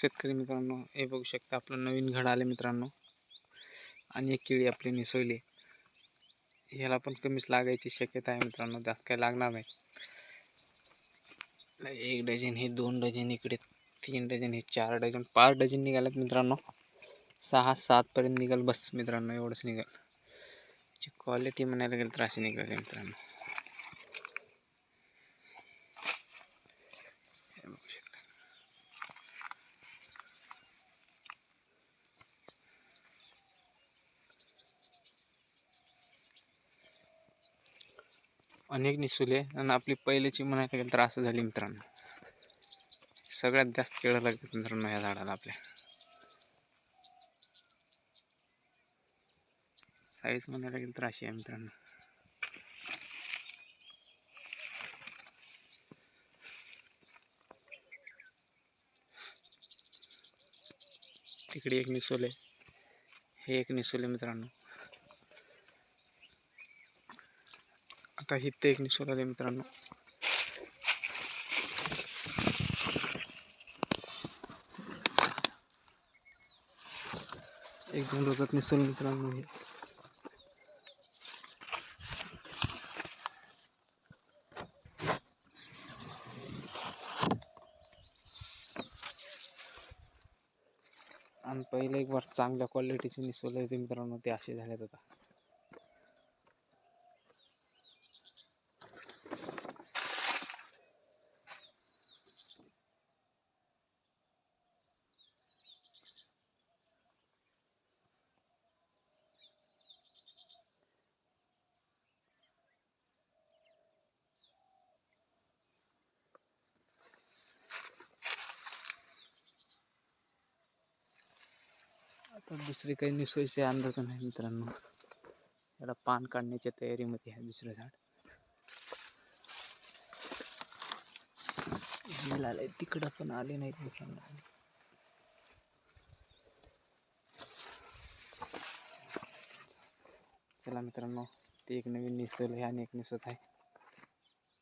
शेतकरी मित्रांनो हे बघू शकता आपलं नवीन घड आले मित्रांनो. आणि एक केळी आपली निसवली ह्याला पण कमीच लागायची शक्यता आहे मित्रांनो जास्त काही लागणार नाही. एक डझन हे दोन डझन इकडे तीन डझन हे चार डझन पाच डझन निघालेत मित्रांनो. सहा सातपर्यंत निघाल बस मित्रांनो एवढंच निघाल. याची क्वालिटी म्हणायला गेलं तर अशी निघाली मित्रांनो. अनेक निसुले आणि आपली पहिल्याची म्हणायला गेलं तर असं झाली मित्रांनो. सगळ्यात जास्त केळं लागतात मित्रांनो ह्या झाडाला आपल्या. साईज म्हणायला गेलं तर अशी आहे मित्रांनो. तिकडे एक निसोले. हे एक निसोले मित्रांनो. काही इथं एक निसोल आले मित्रांनो. एक दोन रोजात निसोल मित्रांनो हे. आणि पहिले एक बार चांगल्या क्वालिटीचे निसोले होते मित्रांनो ते असे झालेत आता. आता दुसरी काही निसोयचे अंदाज नाही मित्रांनो. याला पान काढण्याच्या तयारीमध्ये आहे दुसरं झाड. आलंय तिकडं पण आले नाहीत मित्रांनो. चला मित्रांनो ते एक नवीन निसवलं आहे आणि एक निसत आहे.